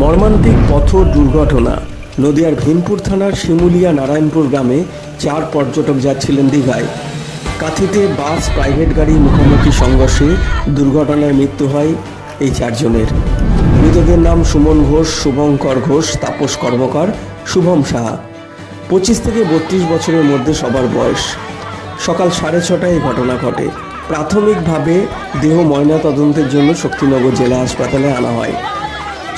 মর্মান্তিক পথ দুর্ঘটনা। নদিয়ার ভীমপুর থানার শিমুলিয়া নারায়ণপুর গ্রামে চার পর্যটক যাচ্ছিলেন দীঘায়। কাথিতে বাস, প্রাইভেট গাড়ি, মুখোমুখি সংঘর্ষে দুর্ঘটনায় মৃত্যু হয় এই চারজনের। মৃতদের নাম সুমন ঘোষ, শুভঙ্কর ঘোষ, তাপস কর্মকার, শুভম সাহা। পঁচিশ থেকে বত্রিশ বছরের মধ্যে সবার বয়স। সকাল সাড়ে ছটায় ঘটনা ঘটে। প্রাথমিকভাবে দেহ ময়না তদন্তের জন্য শক্তিনগর জেলা হাসপাতালে আনা হয়।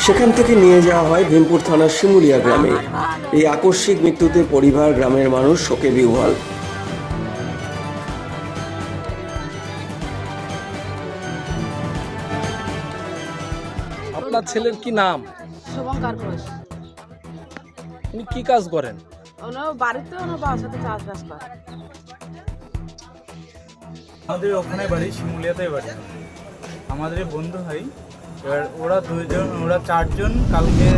সেখান থেকে নিয়ে যাওয়া হয় ভীমপুর থানার শিমুলিয়া গ্রামে। এই আকস্মিক মৃত্যুতে পরিবার গ্রামের মানুষ শোকে বিহ্বল। আপনার ছেলের কি নাম? শুভঙ্কর ঘোষ উনি কি কাজ করেন? ওনার বাড়িতে ওনার বাবার সাথে চাষবাস করে। আমাদের ওখানে বাড়ি শিমুলিয়াতে বাড়ি। আমাদের বন্ধু ভাই এবার ওরা দুজন ওরা চারজন কালকে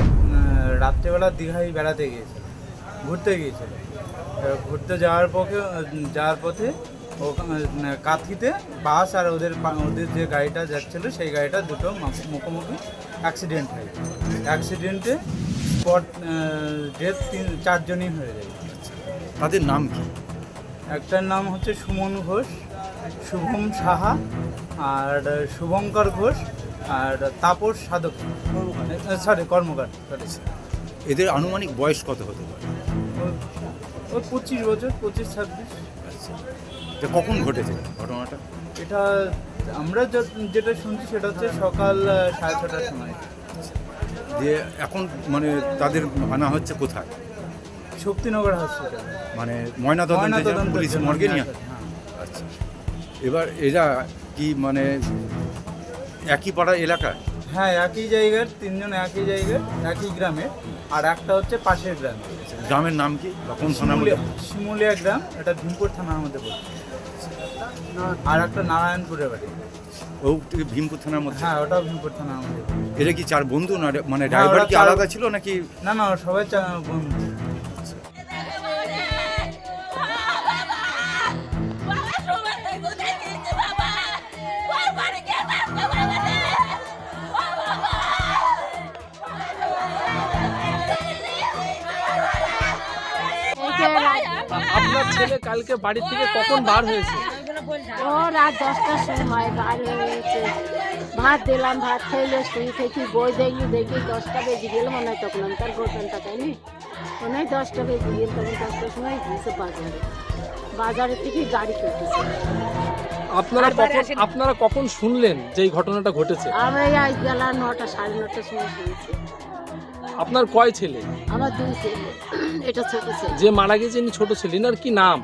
রাত্রেবেলা দীঘায় বেড়াতে গিয়েছিল ঘুরতে গিয়েছিল। ঘুরতে যাওয়ার পথে যাওয়ার পথে ওখানে কাথিতে বাস আর ওদের ওদের যে গাড়িটা যাচ্ছিল সেই গাড়িটা দুটো মুখোমুখি অ্যাক্সিডেন্ট হয় অ্যাক্সিডেন্টে স্পট ডেথ তিন চারজনই হয়ে যায়। তাদের নাম কি? একটার নাম হচ্ছে সুমন ঘোষ শুভম সাহা আর শুভঙ্কর ঘোষ। আর তাপস সাধক সরি কর্মকার সরি এদের আনুমানিক বয়স কত হতে পারে? ওই পঁচিশ বছর পঁচিশ ছাব্বিশ। আচ্ছা। কখন ঘটেছে ঘটনাটা? এটা আমরা যেটা শুনছি সেটা হচ্ছে সকাল সাড়ে ছটার সময়। যে এখন মানে তাদের আনা হচ্ছে কোথায়? শক্তিনগর হসপিটাল মানে ময়নাতদন্তে পুলিশ মর্গে নিয়ে? হ্যাঁ। আচ্ছা। এবার এরা কি মানে একই পাড়া এলাকা হ্যাঁ একই জায়গার তিনজন একই জায়গার একই গ্রামে আর একটা হচ্ছে পাশের গ্রাম। গ্রামের নাম কি? কোন থানার শিমুলিয়া গ্রাম এটা ভীমপুর থানার মধ্যে পড়ছে আর একটা নারায়ণপুরের বাড়ি। ও ভীমপুর থানার মধ্যে? হ্যাঁ ওটাও ভীমপুর থানার মধ্যে। কি চার বন্ধু না মানে ড্রাইভার কি আলাদা ছিল নাকি? না না সবাই বন্ধু। আপনার ছেলে কালকে বাড়ি থেকে কখন বার হয়েছে? ও রাত দশটার সময় বার হয়েছে। ভাত দিলাম ভাত খাইলে শুয়ে থেকে বই দেখলি দেখি দশটা বেজে গেল মনে হয় তখন আমি তার গোটানটা খাইনি মনে হয় দশটা বেজে গেল তখন দশটার সময় গিয়েছে বাজারে। বাজারের থেকে গাড়ি কেটেছে আপনারা কখন আপনারা কখন শুনলেন যে এই ঘটনাটা ঘটেছে? আমরা এই আজ বেলা নটা সাড়ে নটার সময় শুনেছি। আপনার কয় ছেলে? আমার দুই ছেলে। এটা ছোট ছেলে। যে মারা গেছে ইনি ছোট ছেলে আর কি নাম?